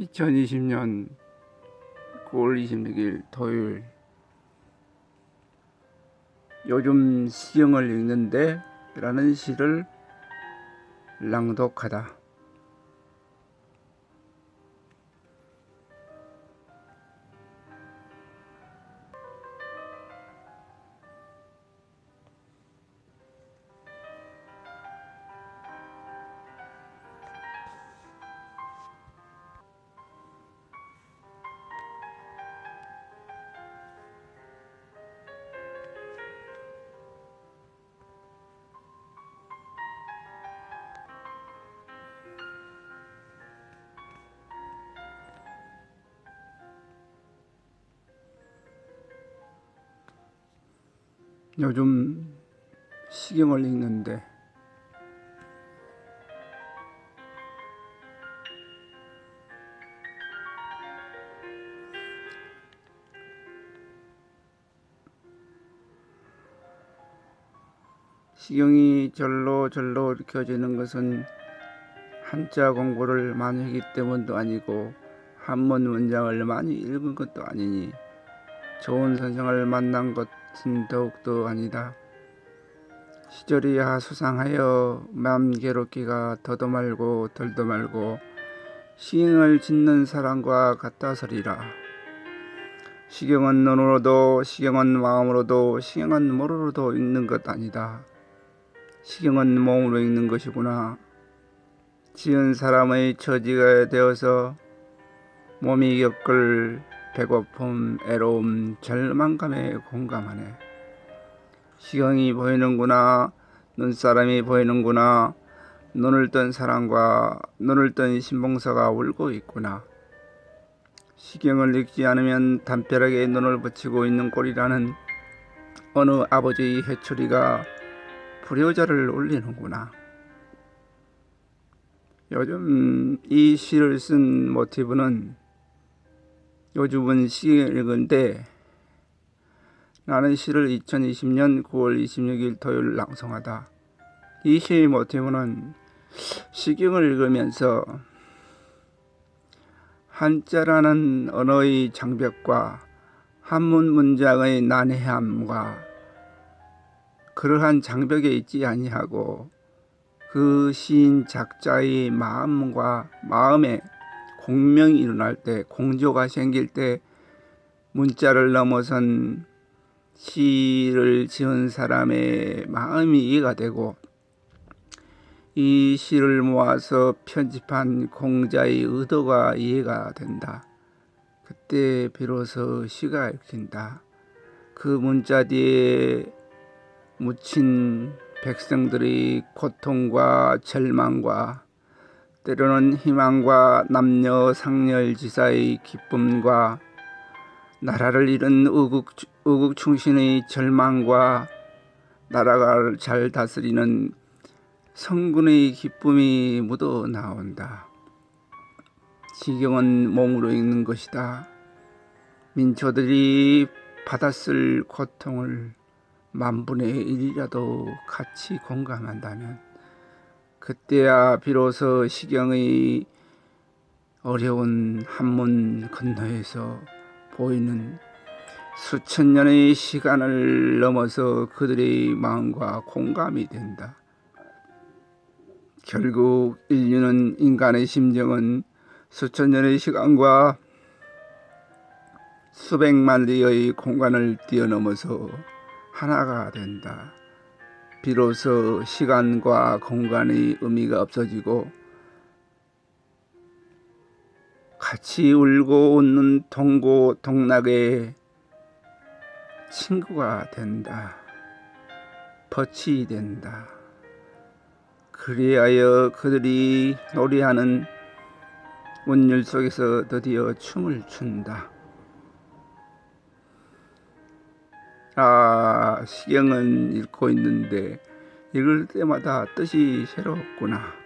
2020년 9월 26일 토요일 요즘 시경을 읽는데 라는 시를 낭독하다. 요즘 시경을 읽는데. 시경이 절로 절로 읽혀지는 것은 한자 공부를 많이 했기 때문도 아니고 한문 문장을 많이 읽은 것도 아니니 좋은 선생을 만난 것은 더욱더 아니다. 시절이 하수상하여 맘 괴롭기가 더도 말고 덜도 말고 시경을 짓는 사람과 같다서리라. 시경은 눈으로도 시경은 마음으로도 시경은 머리로도 읽는 것 아니다. 시경은 몸으로 읽는 것이구나. 지은 사람의 처지가 되어서 몸이 겪을 배고픔, 애로움, 절망감에 공감하네. 시경이 보이는구나. 눈사람이 보이는구나. 눈을 뜬 사람과 눈을 뜬 신봉사가 울고 있구나. 시경을 읽지 않으면 담벼락에 눈을 붙이고 있는 꼴이라는 어느 아버지의 해초리가 불효자를 올리는구나. 요즘 이 시를 쓴 모티브는 요즘은 시를 읽은데 나는 시를 2020년 9월 26일 토요일 낭송하다. 이 시의 모티브는 시경을 읽으면서 한자라는 언어의 장벽과 한문 문장의 난해함과 그러한 장벽에 있지 아니하고 그 시인 작자의 마음과 마음에 공명이 일어날 때 공조가 생길 때 문자를 넘어선 시를 지은 사람의 마음이 이해가 되고 이 시를 모아서 편집한 공자의 의도가 이해가 된다. 그때 비로소 시가 읽힌다. 그 문자 뒤에 묻힌 백성들의 고통과 절망과 때로는 희망과 남녀 상렬지사의 기쁨과 나라를 잃은 의국, 의국충신의 절망과 나라가 잘 다스리는 성군의 기쁨이 묻어 나온다. 지경은 몸으로 읽는 것이다. 민초들이 받았을 고통을 만분의 일이라도 같이 공감한다면 그때야 비로소 시경의 어려운 한문 건너에서 보이는 수천 년의 시간을 넘어서 그들의 마음과 공감이 된다. 결국 인류는 인간의 심정은 수천 년의 시간과 수백만 리의 공간을 뛰어넘어서 하나가 된다. 비로소 시간과 공간의 의미가 없어지고 같이 울고 웃는 동고 동락의 친구가 된다. 벗이 된다. 그리하여 그들이 노래하는 운율 속에서 드디어 춤을 춘다. 아, 시경은 읽고 있는데 읽을 때마다 뜻이 새롭구나.